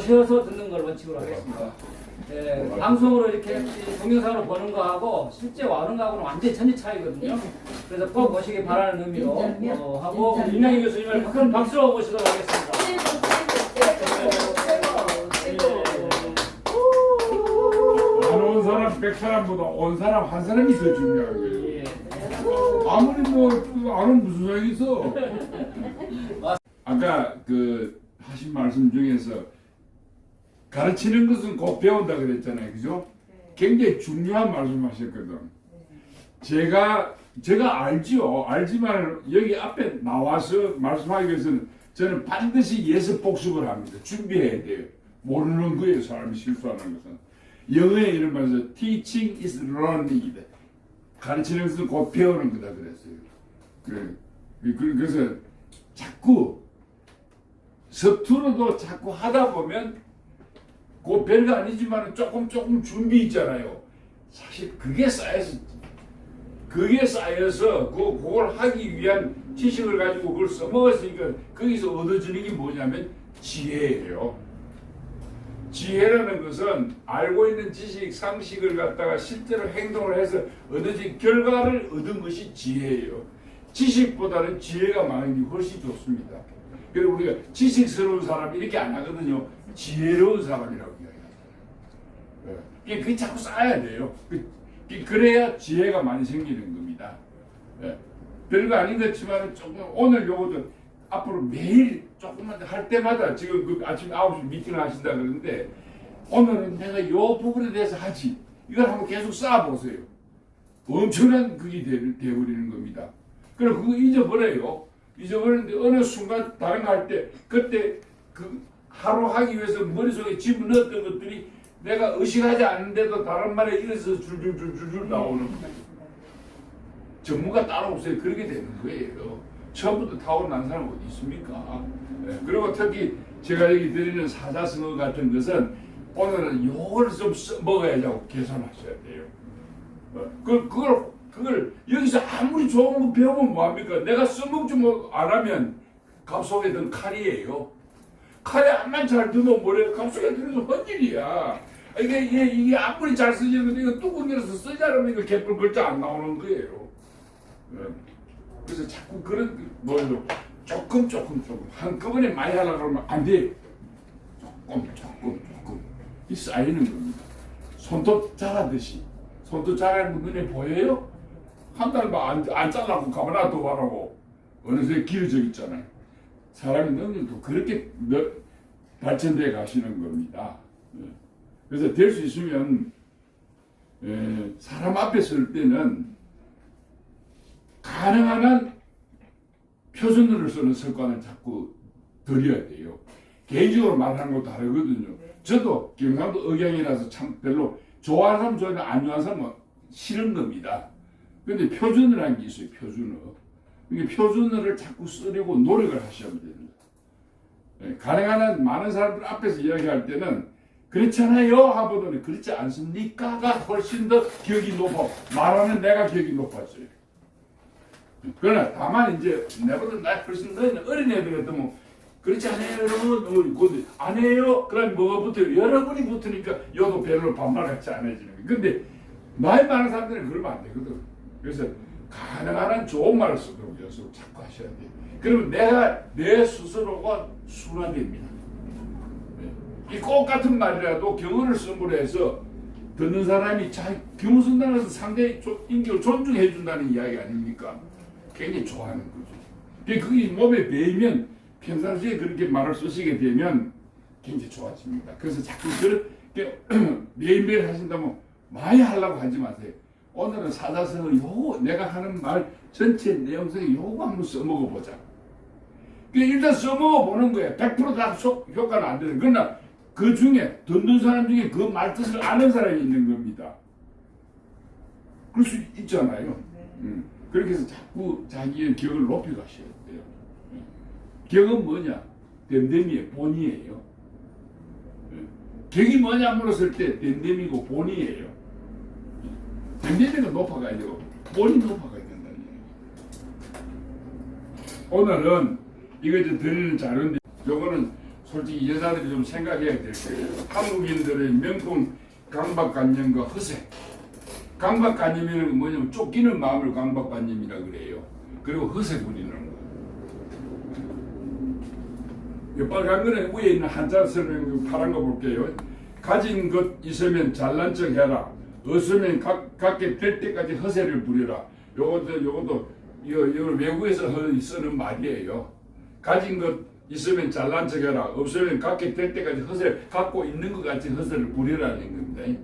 오셔서 듣는 걸 원칙으로 하겠습니다. 예, 방송으로 이렇게 동영상으로 보는 거하고 실제 와는 거하고는 완전히 천지 차이거든요. 그래서 꼭 오시기 바라는 의미로 어, 하고 윤영희 교수님을 큰 박수로 모시도록 하겠습니다. 안 온 사람 백 사람보다 온 사람 한 사람이 더 중요한 거예요. 예. 아무리 뭐안온 무슨 소용이 있어. 아까 그 하신 말씀 중에서 가르치는 것은 곧 배운다 그랬잖아요, 그죠? 굉장히 중요한 말씀하셨거든. 제가 제가 알지요, 알지만 여기 앞에 나와서 말씀하기 위해서는 저는 반드시 예습 복습을 합니다. 준비해야 돼요. 모르는 거예요, 사람이 실수하는 것은. 영어에 이런 말에서 teaching is learning이다. 가르치는 것은 곧 배우는 거다 그랬어요. 그래. 그- 그래서 자꾸 서투르도 자꾸 하다 보면 그 별거 아니지만 조금 조금 준비 있잖아요. 사실 그게 쌓여서 그게 쌓여서 그 그걸 하기 위한 지식을 가지고 그걸 써먹었으니까 거기서 얻어지는 게 뭐냐면 지혜예요. 지혜라는 것은 알고 있는 지식, 상식을 갖다가 실제로 행동을 해서 얻어진 결과를 얻은 것이 지혜예요. 지식보다는 지혜가 많은 게 훨씬 좋습니다. 그리고 우리가 지식스러운 사람 이렇게 안 하거든요. 지혜로운 사람이라고 이야기하잖아요. 예. 그게 자꾸 쌓아야 돼요. 그- 그래야 지혜가 많이 생기는 겁니다. 예. 별거 아닌 것지만 조금 오늘 요거도 앞으로 매일 조금만 할 때마다 지금 그 아침 9시 미팅을 하신다 그러는데 오늘은 내가 요 부분에 대해서 하지. 이걸 한번 계속 쌓아보세요. 엄청난 그게 되, 되어버리는 겁니다. 그럼 그거 잊어버려요. 잊어버리는데 어느 순간 다른 거 할 때 그때 그 하루 하기 위해서 머릿속에 집어넣었던 것들이 내가 의식하지 않는데도 다른 말에 이래서 줄줄줄줄줄 나오는. 전문가 따로 없어요. 그렇게 되는 거예요. 처음부터 타고난 사람 어디 있습니까? 예, 그리고 특히 제가 여기 드리는 사자성어 같은 것은 오늘은 요걸 좀 써- 먹어야죠. 계산하셔야 돼요. 어, 그, 그걸, 그걸 여기서 아무리 좋은 거 배우면 뭐합니까? 내가 써먹지 뭐안 하면 갑 속에 든 칼이에요. 칼이 암만 잘 들면 뭐래? 갑 속에 들어서 헛일이야. 이게, 이게, 이게 아무리 잘 쓰지는데 이거 뚜껑에서 쓰지 않으면 이거 개뿔 글자 안 나오는 거예요. 예. 그래서 자꾸 그런 뭐예요? 조금 조금 조금 한꺼번에 많이 하려고 그러면 안 돼. 조금 조금 조금 이 쌓이는 겁니다. 손톱 자라듯이 손톱 자라는 거 눈에 보여요? 한 달만 안, 안 잘라고 가만히 둬봐라고 어느새 길어져 있잖아요. 사람의 능력도 그렇게 너- 발전돼 가시는 겁니다. 예. 그래서 될 수 있으면 예, 사람 앞에 설 때는 가능한 한 표준어를 쓰는 습관을 자꾸 들여야 돼요. 개인적으로 말하는 것도 다르거든요. 저도 경상도 억양이라서 참 별로 좋아하는 사람 좋아하는데 안 좋아하는 사람은 싫은 겁니다. 근데 표준어라는 게 있어요. 표준어. 이게 표준어를 자꾸 쓰려고 노력을 하셔야 됩니다. 예, 가능한 한 많은 사람들 앞에서 이야기할 때는 그렇잖아요 하보더니 그렇지 않습니까가 훨씬 더 기억이 높아 말하는 내가 기억이 높아져요. 그러나 다만 이제 내보다 나 훨씬 더 어린 애들 같으면 뭐 그렇지 않아요 여러분 어, 안 해요 그럼 뭐가 붙어요 여러분이 붙으니까 요도 별로 반말같이 안 해지는 거예요 근데 나이 많은 사람들은 그러면 안 되거든 그래서 가능한 한 좋은 말을 쓰도록 연습을 자꾸 하셔야 돼요 그러면 내가 내 스스로가 순화됩니다 네. 이꽃 같은 말이라도 경어를 쓰므로 해서 듣는 사람이 자 경어 쓴다는 것은 상대의 조- 인격을 존중해 준다는 이야기 아닙니까? 굉장히 좋아하는 거죠. 그게 몸에 배이면 평상시에 그렇게 말을 쓰시게 되면 굉장히 좋아집니다. 그래서 자꾸 그렇게 매일매일 하신다면 많이 하려고 하지 마세요. 오늘은 사자성어 요거 내가 하는 말 전체 내용 속에 요거 한번 써먹어 보자. 그 일단 써먹어 보는 거예요. 100%다 효과는 안 되는. 그러나 그 중에 듣는 사람 중에 그 말 뜻을 아는 사람이 있는 겁니다. 그럴 수 있잖아요. 음. 그렇게 해서 자꾸 자기의 기억을 높이 가셔야 돼요. 음. 기억은 뭐냐? 댐댐이에요. 본이에요. 음. 격이 뭐냐 물었을 때 댐댐이고 본이에요. 댐댐이가 높아가야 되고 본이 높아가야 된다는 얘기예요. 오늘은 이거 이제 드리는 자료인데 요거는 솔직히 여자들이 좀 생각해야 될 거예요. 한국인들의 명품 강박관념과 허세. 강박관념이라는 건 뭐냐면 쫓기는 마음을 강박관념이라 그래요. 그리고 허세 부리는 거. 이 빨간 거는 위에 있는 한자 설명 파란 거 볼게요. 가진 것 있으면 잘난 척 해라. 없으면 각, 갖게 될 때까지 허세를 부리라. 요것도 요것도 이거 이거 외국에서 허- 쓰는 말이에요. 가진 것 있으면 잘난 척 해라. 없으면 갖게 될 때까지 허세를 갖고 있는 것 같이 허세를 부리라는 겁니다.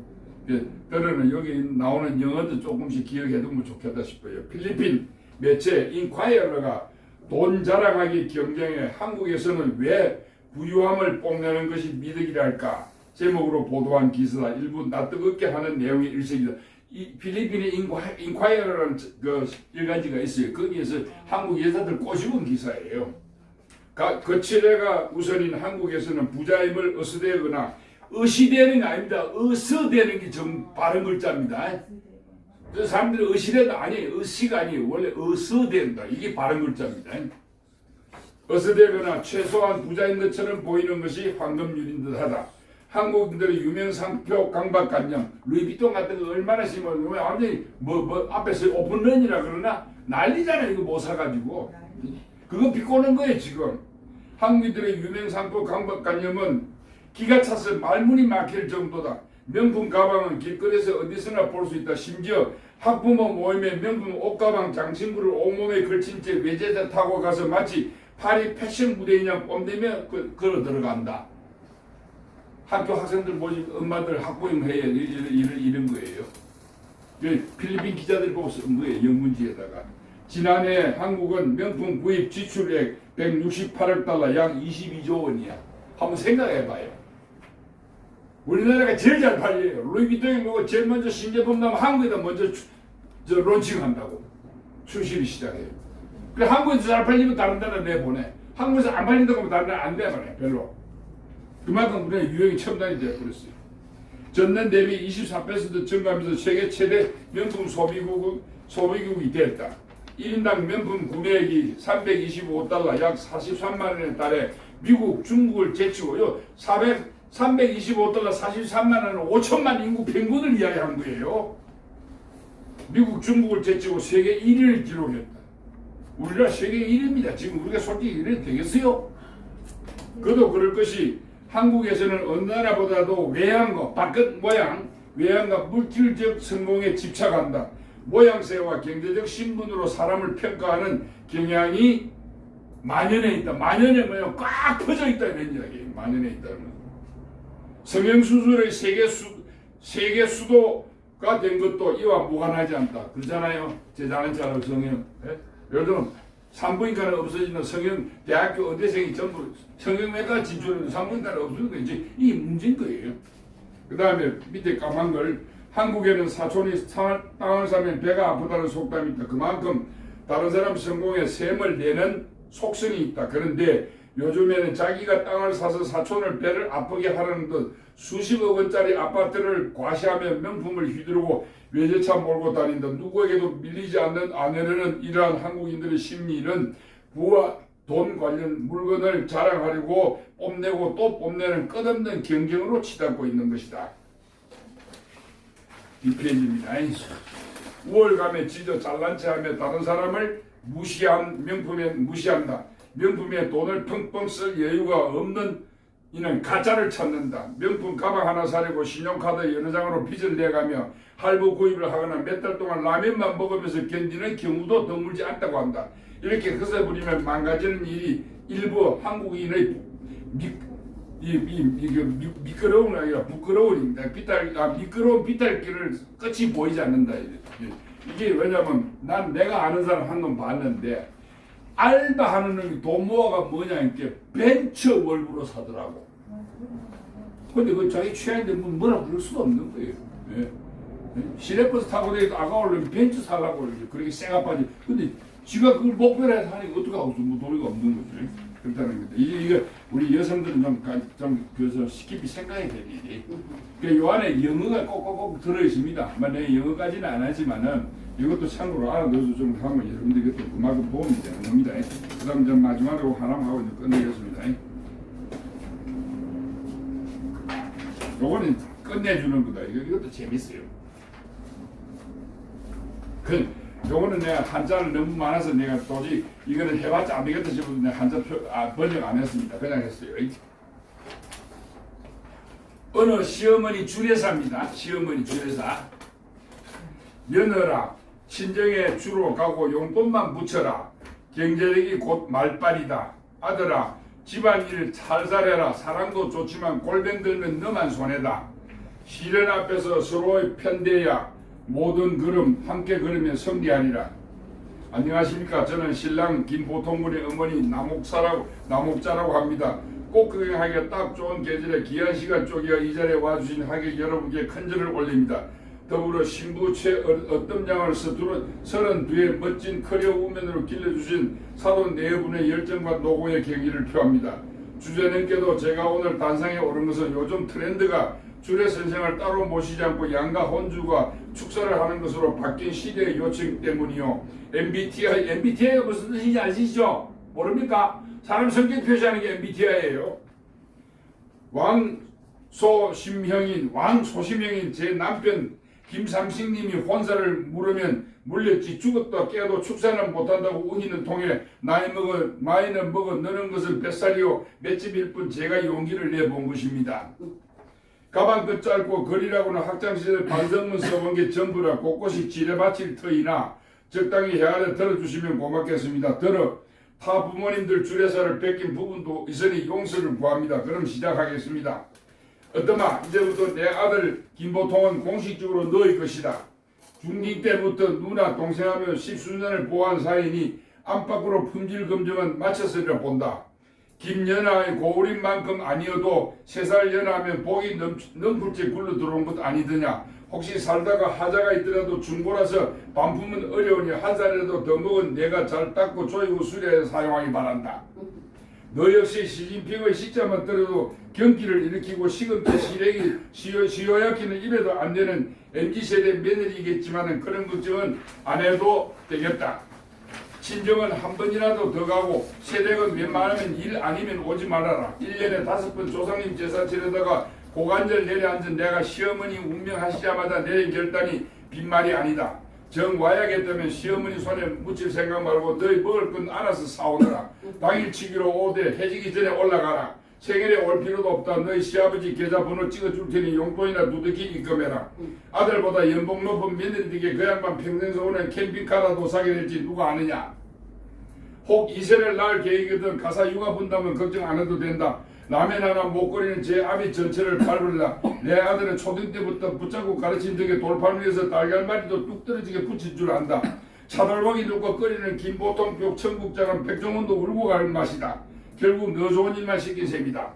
그, 그러는 여기 나오는 영어도 조금씩 기억해 두면 좋겠다 싶어요. 필리핀 매체 인콰이어가 돈 자랑하기 경쟁에 한국에서는 왜 부유함을 뽐내는 것이 미덕이랄까 제목으로 보도한 기사다. 일부 낯뜨겁게 하는 내용의 일색이다. 이 필리핀의 인콰, 인콰이어라는 그 일간지가 있어요. 거기에서 한국 여자들 꼬집은 기사예요. 가, 거칠애가 우선인 한국에서는 부자임을 어스대거나 의시되는 게 아닙니다. 어서되는 게 좀 바른 글자입니다. 그 사람들이 의시된다 아니에요. 의시가 아니에요. 원래 어서된다. 이게 바른 글자입니다. 어서되거나 최소한 부자인 것처럼 보이는 것이 황금률인 듯하다. 한국인들의 유명 상표 강박관념, 루이비통 같은 거 얼마나 심하면 완전히 뭐, 뭐 앞에서 오픈런이라 그러나 난리잖아요. 이거 못 사가지고. 그거 비꼬는 거예요 지금. 한국인들의 유명 상표 강박관념은 기가 차서 말문이 막힐 정도다. 명품 가방은 길거리에서 어디서나 볼 수 있다. 심지어 학부모 모임에 명품 옷가방 장신구를 온몸에 걸친 채 외제차 타고 가서 마치 파리 패션 무대이냐 뽐내며 그, 걸어 들어간다. 학교 학생들 모집 엄마들 학부모 회에 이런, 이런, 거예요. 그 필리핀 기자들 보고 쓴 거예요. 영문지에다가. 지난해 한국은 명품 구입 지출액 168억 달러 약 22조 원이야. 한번 생각해 봐요. 우리나라가 제일 잘 팔려요. 루이비통이 뭐고 제일 먼저 신제품 나면 한국에다 먼저 주- 저 론칭한다고 출시를 시작해요. 그래 한국에서 잘 팔리면 다른 데는 내보내. 한국에서 안 팔린다고 하면 다른 데는 안 내보내. 별로. 그만큼 우리가 유행이 첨단이 되어버렸어요. 전년 대비 24% 증가하면서 세계 최대 명품 소비국, 소비국이 됐다. 1인당 명품 구매액이 325달러 약 43만 원에 달해 미국, 중국을 제치고요. 400, 325달러 43만 원은 5천만 인구 평균을 이야기한 거예요. 미국, 중국을 제치고 세계 1위를 기록했다. 우리나라 세계 1위입니다. 지금 우리가 솔직히 이래도 되겠어요? 그도 그럴 것이 한국에서는 어느 나라보다도 외양과 바깥 모양, 외양과 물질적 성공에 집착한다. 모양새와 경제적 신분으로 사람을 평가하는 경향이 만연해 있다. 만연해 뭐냐? 꽉 퍼져 있다 이런 이야기예요. 만연해 있다는 건. 성형수술의 세계 수 세계 수도가 된 것도 이와 무관하지 않다. 그러잖아요. 제 자는 자로 성형. 예? 들면 산부인과는 없어지는 성형 대학교 의대생이 전부 성형외과 진출하는 산부인과는 없어지는 거 이제 이 문제인 거예요. 그 다음에 밑에 까만 걸 한국에는 사촌이 사- 땅을 사면 배가 아프다는 속담이 있다. 그만큼 다른 사람 성공에 셈을 내는 속성이 있다. 그런데 요즘에는 자기가 땅을 사서 사촌을 배를 아프게 하려는 듯 수십억 원짜리 아파트를 과시하며 명품을 휘두르고 외제차 몰고 다닌다. 누구에게도 밀리지 않는 아내라는 이러한 한국인들의 심리는 부와 돈 관련 물건을 자랑하려고 뽐내고 또 뽐내는 끝없는 경쟁으로 치닫고 있는 것이다. 이 페이지입니다. 우월감에 지져 잘난 체하며 다른 사람을 무시한 명품에 무시한다. 명품에 돈을 펑펑 쓸 여유가 없는 이는 가짜를 찾는다. 명품 가방 하나 사려고 신용카드 여러 장으로 빚을 내가며 할부 구입을 하거나 몇 달 동안 라면만 먹으면서 견디는 경우도 드물지 않다고 한다. 이렇게 허세 부리면 망가지는 일이 일부 한국인의 미, 이, 이, 이게 미, 미끄러운 아니라 부끄러움입니다. 비탈, 아, 미끄러운 비탈길을 끝이 보이지 않는다. 이게, 왜냐면 난 내가 아는 사람 한번 봤는데 알바하는 놈이 돈 모아가 뭐냐 이게 벤처 월부로 사더라고. 근데 그 자기 취향인데 뭐 뭐라 부를 수도 없는 거예요. 예. 예? 시내버스 타고 다니도 아까우려면 벤츠 살라고 그러지. 그렇게 쎄가 빠지. 근데 지가 그걸 목표로 해서 하니까 어떻게 하고 뭐 도리가 없는 거죠. 그렇다는 겁니다. 이게, 이게 우리 여성들은 좀, 가- 좀, 그래서 깊이 생각해야 될 일이. 그, 요 안에 영어가 꼭꼭꼭 들어있습니다. 내 영어까지는 안 하지만은 이것도 참고로 알아둬서 좀 하면 여러분들 이것도 그만큼 도움이 되는 겁니다. 그 다음 좀 마지막으로 하나만 하고 이제 끝내겠습니다. 요거는 끝내주는 거다. 이거, 이것도 재밌어요. 그, 요거는 내가 한자를 너무 많아서 내가 도저히 이거는 해봤자 안 되겠다 싶어서 내가 한자 표, 아, 번역 안 했습니다. 그냥 했어요. 어느 시어머니 주례사입니다. 시어머니 주례사. 며느라 친정에 주로 가고 용돈만 붙여라. 경제력이 곧 말빨이다. 아들아 집안일 살살 해라. 사랑도 좋지만 골뱅 들면 너만 손해다. 시련 앞에서 서로의 편대야. 모든 걸음 함께 걸으면 성리하리라. 안녕하십니까. 저는 신랑 김보통군의 어머니 남옥사라고 남옥자라고 합니다. 꼭 구경하기가 딱 좋은 계절에 귀한 시간 쪼개어 이 자리에 와주신 하객 여러분께 큰절을 올립니다. 더불어 신부 최 어떤 양을 서두른 서른 두의 멋진 커리어 우면으로 길러주신 사돈 네 분의 열정과 노고의 경의를 표합니다. 주제는께도 제가 오늘 단상에 오른 것은 요즘 트렌드가 주례 선생을 따로 모시지 않고 양가 혼주가 축사를 하는 것으로 바뀐 시대의 요청 때문이요. MBTI, MBTI가 무슨 뜻인지 아시죠? 모릅니까? 사람 성격 표시하는 게 MBTI예요. 왕소심형인 왕소심형인 제 남편 김삼식님이 혼사를 물으면 물렸지 죽었다 깨도 축사는 못한다고 운이는 통해 나이 먹어 마이는 먹어 너는 것은 뱃살이요 맷집일 뿐 제가 용기를 내본 것입니다. 가방 끝 짧고 거리라고는 학창시절 반성문 써본 게 전부라 곳곳이 지뢰밭일 터이나 적당히 헤아려 들어주시면 고맙겠습니다. 들어 타 부모님들 주례사를 뺏긴 부분도 있으니 용서를 구합니다. 그럼 시작하겠습니다. 어떠마 이제부터 내 아들 김보통은 공식적으로 너의 것이다. 중딩 때부터 누나 동생하며 십수년을 보한 사이니 안팎으로 품질 검증은 마쳤으리라 본다. 김연아의 고울인 만큼 아니어도 세 살 연하면 복이 넘, 넘풀지 굴러 들어온 것 아니더냐. 혹시 살다가 하자가 있더라도 중고라서 반품은 어려우니 한 살이라도 더 먹은 내가 잘 닦고 조이고 수리해 사용하기 바란다. 너 역시 시진핑의 식자만 들어도 경기를 일으키고 시금때 시래기 시오, 시오야키는 입에도 안 되는 MZ세대 며느리겠지만 그런 걱정은 안 해도 되겠다. 친정은 한 번이라도 더 가고 세댁은 웬만하면 일 아니면 오지 말아라. 1년에 다섯 번 조상님 제사 지내다가 고관절 내려앉은 내가 시어머니 운명하시자마자 내린 결단이 빈말이 아니다. 정 와야겠다면 시어머니 손에 묻힐 생각 말고 너희 먹을 건 알아서 사오너라. 당일치기로 오되 해지기 전에 올라가라. 생일에 올 필요도 없다. 너희 시아버지 계좌번호 찍어줄 테니 용돈이나 두둑이 입금해라. 아들보다 연봉 높은 며느리에게 그 양반 평생 오는 캠핑카라도 사게 될지 누가 아느냐. 혹 이세를 낳을 계획이든 가사 육아 본다면 걱정 안 해도 된다. 라면 하나 목걸이는 제 아비 전체를 밟으라. 내 아들은 초등 때부터 붙잡고 가르친 덕에 돌판 위에서 달걀말이도 뚝 떨어지게 붙일 줄 안다. 차돌박이 누고 끓이는 김보통 벽 청국장은 백종원도 울고 갈 맛이다. 결국 너 좋은 일만 시킨 셈이다.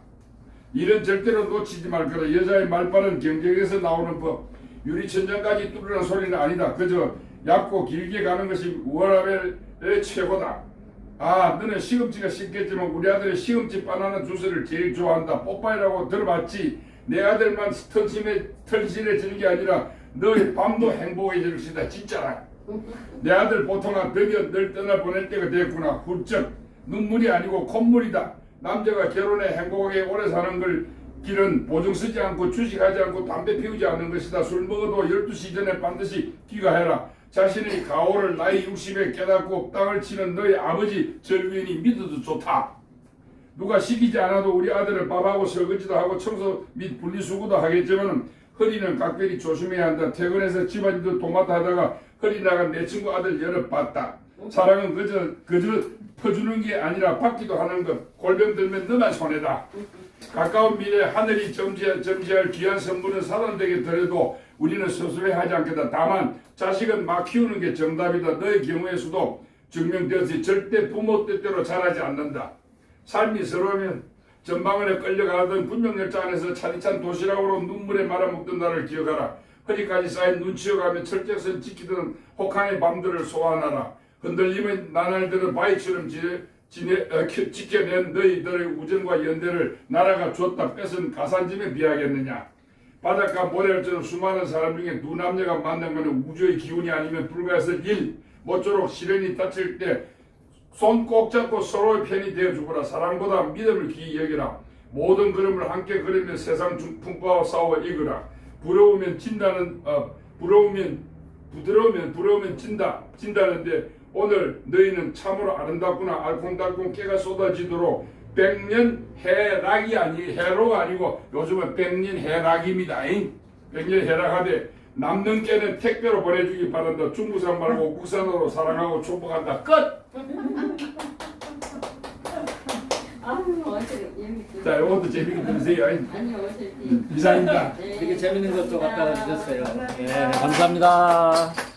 이런 절대로 놓치지 말 거다. 여자의 말발은 경쟁에서 나오는 법. 유리천장까지 뚫으라는 소리는 아니다. 그저 얇고 길게 가는 것이 워라벨의 최고다. 아, 너는 시금치가 쉽겠지만 우리 아들이 시금치 바나나 주스를 제일 좋아한다. 뽀빠이라고 들어봤지. 내 아들만 털심에 털심해지는 게 아니라 너의 밤도 행복해질 것이다. 진짜라. 내 아들 보통은 드디어 널 떠나 보낼 때가 됐구나. 훌쩍 눈물이 아니고 콧물이다. 남자가 결혼해 행복하게 오래 사는 걸 길은 보증 쓰지 않고 주식하지 않고 담배 피우지 않는 것이다. 술 먹어도 12시 전에 반드시 귀가해라. 자신의 가오를 나이 60에 깨닫고 땅을 치는 너희 아버지 절규인이 믿어도 좋다. 누가 시키지 않아도 우리 아들을 밥하고 설거지도 하고 청소 및 분리수거도 하겠지만 허리는 각별히 조심해야 한다. 퇴근해서 집안일도 도맡아 하다가 허리 나간 내 친구 아들 여러 봤다. 사랑은 그저 그저 퍼주는 게 아니라 받기도 하는 것. 골병 들면 너만 손해다. 가까운 미래 하늘이 점지할, 점지할 귀한 선물은 사람들에게 드려도 우리는 스스로 하지 않겠다. 다만 자식은 막 키우는 게 정답이다. 너의 경우에서도 증명되었으니 절대 부모 뜻대로 자라지 않는다. 삶이 서러우면 전방원에 끌려가던 군용열차 안에서 차디찬 도시락으로 눈물에 말아먹던 나를 기억하라. 허리까지 쌓인 눈치어가며 철책선 지키던 혹한의 밤들을 소환하라. 흔들리면 나날들은 바위처럼 지내, 어, 키- 지켜낸 너희들의 우정과 연대를 나라가 줬다 뺏은 가산짐에 비하겠느냐. 바닷가 모래알처럼 수많은 사람 중에 두 남녀가 만난 것은 우주의 기운이 아니면 불가했을 일. 모쪼록 시련이 닥칠 때 손 꼭 잡고 서로의 편이 되어 주거라. 사랑보다 믿음을 귀히 여기라. 모든 그림을 함께 그리며 세상 중 풍파와 싸워 이거라 부러우면 진다는 어, 부러우면 부드러우면 부러우면 진다 진다는데 오늘 너희는 참으로 아름답구나 알콩달콩 깨가 쏟아지도록 백년 해락이 아니 해로가 아니고 요즘은 백년 해락입니다. 잉? 백년 해락하되 남는 깨는 택배로 보내주기 바란다. 중부산 말고 국산으로 사랑하고 축복한다. 끝. 자, 이것도 재밌게 들으세요. 어떻게. 이상입니다. 이렇게 재밌는 것도 갖다가 주셨어요. 예, 감사합니다.